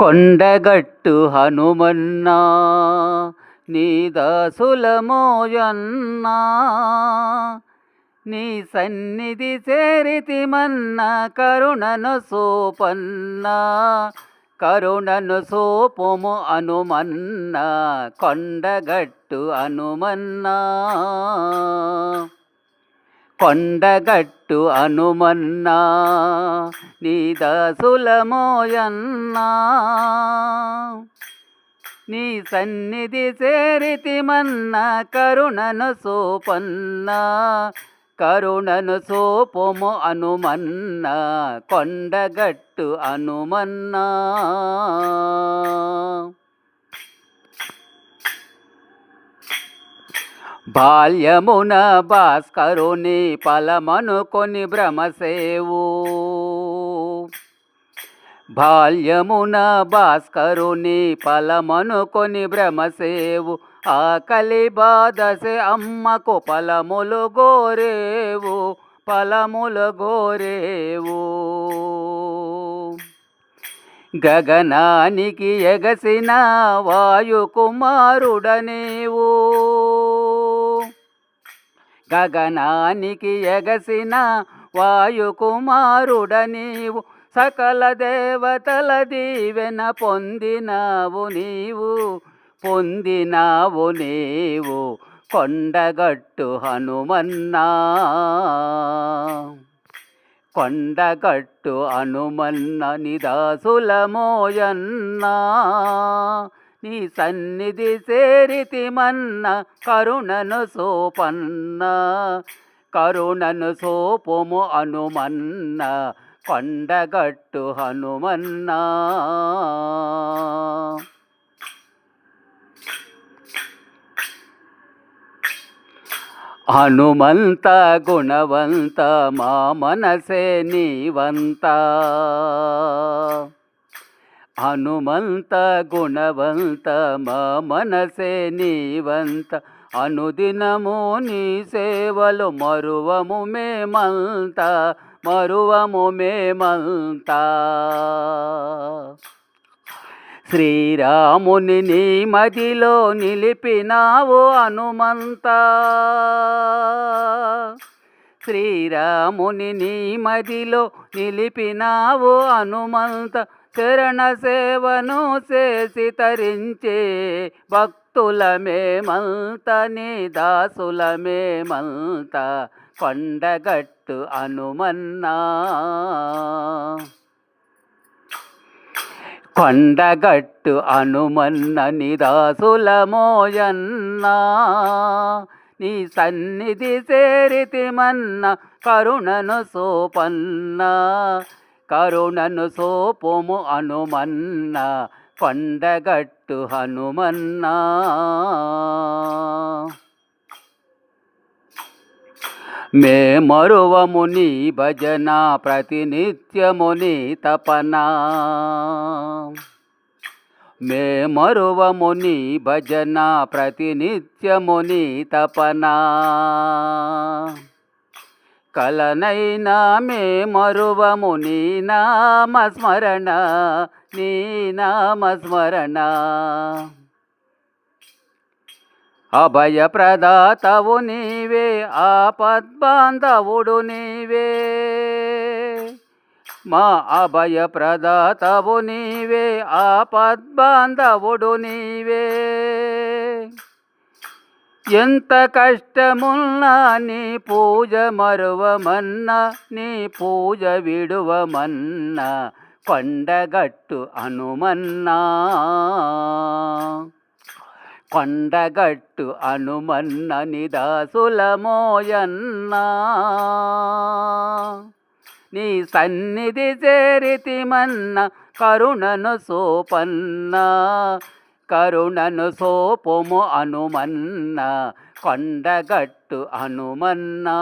కొండగట్టు హనుమన్నా నీ దాసులమోయన్నా నీ సన్నిధి చేరితిమన్న కరుణను సోపన్నా కరుణను సోపము అనుమన్నా కొండగట్టు అనుమన్నా కొండగట్టు అనుమన్నా నీ దాసులమోయన్నా నీ సన్నిధి చేరితిమన్న కరుణను సోపన్నా కరుణను సోపము అనుమన్నా కొండగట్టు అనుమన్నా. బాల్యమున భాస్కరుని పలమనుకొని భ్రమసేవు. బాల్యమున భాస్కరుని పలమనుకొని భ్రమసేవు. ఆకలి బాధసే అమ్మకు పలములు గోరేవు పలములు గోరేవు. గగనానికి ఎగసిన వాయుకుమారుడనేవు. గగనానికి ఎగసిన వాయుకుమారుడనీవు సకల దేవతల దీవెన పొందినావు నీవు పొందినావు నీవు కొండగట్టు హనుమన్నా. కొండగట్టు హనుమన్న నిదాసులమోయన్నా నీ సన్నిధి సేరితి మన్న కరుణను సోపన్న. కరుణను సోపము అనుమన్న కొండగట్టు హనుమన్న. హనుమంత గుణవంత మా మనసే నీవంతా. హనుమంత గుణవంత మా మనసే నీవంత. అనుదినము నీ సేవలు మరువము మేమంత మరువము మేమంత. శ్రీరాముని నీ మదిలో నిలిపినావు హనుమంత. శ్రీరాముని నీ మదిలో నిలిపినావు హనుమంత కిరణ సేవను చేసి తరించే భక్తులమేమంత నీ దాసులమేమంత కొండగట్టు హనుమన్నా. కొండగట్టు అనుమన్న నిదాసులమోయన్నా నీ సన్నిధి చేరితిమన్న కరుణను సోపన్న కరుణను సోపము అనుమన్న పండగట్టు హనుమన్న. మే మరువము నీ భజన ప్రతినిత్యము నీ తపనా. మే మరువము నీ భజన ప్రతినిత్యముని తపనా. కలనైనా మే మరువము నీ నామస్మరణ నీ నామస్మరణ. అభయప్రదాతవు నీవే ఆపద్బాంధవుడు నీవే. మా అభయ ప్రదాతవు నీవే ఆపద్బాంధవుడు నీవే. ఎంత కష్టమున్నా నీ పూజ మరువమన్నా నీ పూజ విడువమన్నా కొండగట్టు అనుమన్నా. కొండగట్టు అనుమన్న నిదాసులమోయన్నా నీ సన్నిధి చేరితిమన్న కరుణను సోపన్న. కరుణను సోపము అనుమన్న కొండగట్టు అనుమన్నా.